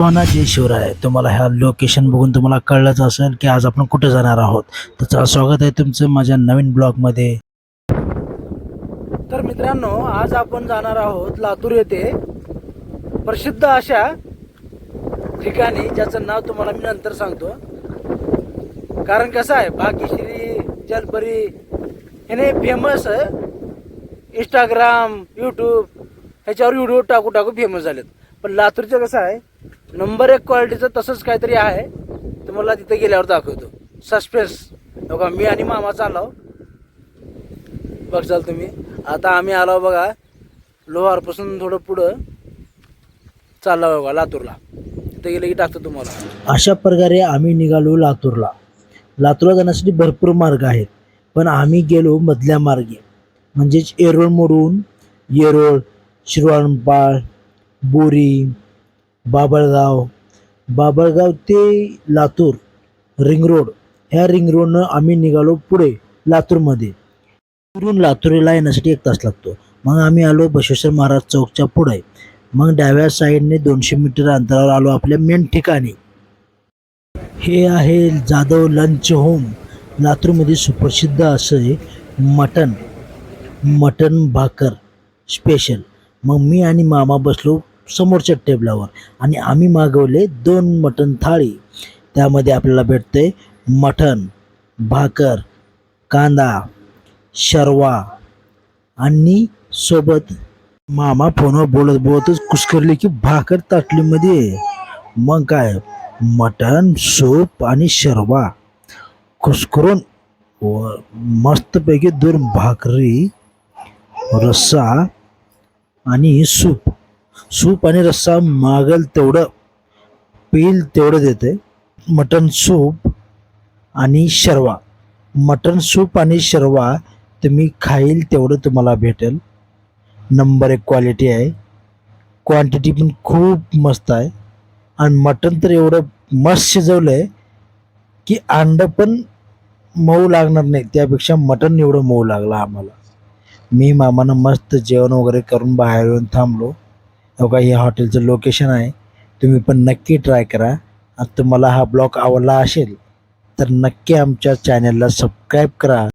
ना जय शिवराय तुम्हाला ह्या लोकेशन बघून तुम्हाला कळलंच असेल की आज आपण कुठे जाणार आहोत. त्याचं स्वागत आहे तुमचं माझ्या नवीन ब्लॉगमध्ये. तर मित्रांनो आज आपण जाणार आहोत लातूर येथे. प्रसिद्ध अशा ठिकाणी ज्याचं नाव तुम्हाला मी नंतर सांगतो. कारण कसं आहे भाग्यश्री जलपरी याने फेमस इंस्टाग्राम यूट्यूब ह्याच्यावर व्हिडिओ टाकू टाकू फेमस झालेत. पण लातूरचं कसं आहे नंबर एक क्वालिटीचं तसंच काहीतरी आहे. तुम्हाला तिथे गेल्यावर दाखवतो. सस्पेन्स बघा मी आणि मामा चाललो. बघाल तुम्ही. आता आम्ही आलो बघा. लोहारपासून थोडं पुढं. चाललो बघा लातूरला. तिथे गेले की टाकतो तुम्हाला. अशा प्रकारे आम्ही निघालो लातूरला. लातूरला जाण्यासाठी भरपूर मार्ग आहेत. पण आम्ही गेलो मधल्या मार्गे. म्हणजेच एरोळ मोडून येरोळ शिरवाणपाळ बोरी बाबळगाव. बाबळगाव ते लातूर रिंग रोड ह्या रिंग रोडनं आम्ही निघालो पुढे लातूरमध्ये. पुरून लातूरला येण्यासाठी एक तास लागतो. मग आम्ही आलो बसवेश्वर महाराज चौकच्या पुढे. मग डाव्या साईडने दोनशे मीटर अंतरावर आलो आपल्या मेन ठिकाणी. हे आहे जाधव लंच होम लातूरमध्ये सुप्रसिद्ध असं मटन मटन भाकर स्पेशल मग मी आणि मामा बसलो समोरच्या टेबलावर. आणि आम्ही मागवले दोन मटण थाळी. त्यामध्ये आपल्याला भेटते मटण भाकर कांदा शर्वा आणि सोबत मामा फोनवर बोलत बोलतच कुसकरले की भाकर ताटलीमध्ये. मग काय? मटण सूप आणि शर्वा. कुसकरून व मस्तपैकी दोन भाकरी रस्सा आणि सूप. सूप आणि रस्सा मागेल तेवढं. पेल तेवढं देते. मटन सूप आणि शर्वा. मटन सूप आणि शर्वा तुम्ही खाईल तेवढं तुम्हाला भेटेल. नंबर एक क्वालिटी आहे. क्वांटिटी पण खूप मस्त आहे. आणि मटन तर एवढं मस्त शिजवलं आहे की अंड पण मऊ लागणार नाही. त्यापेक्षा मटन एवढं मऊ लागलं आम्हाला. मी मामानं मस्त जेवण वगैरे करून बाहेर येऊन थांबलो. हो बघा हे हॉटेलचं लोकेशन आहे. तुम्ही पण नक्की ट्राय करा. आणि तुम्हाला हा ब्लॉग आवडला असेल तर नक्की आमच्या चॅनलला सबस्क्राईब करा.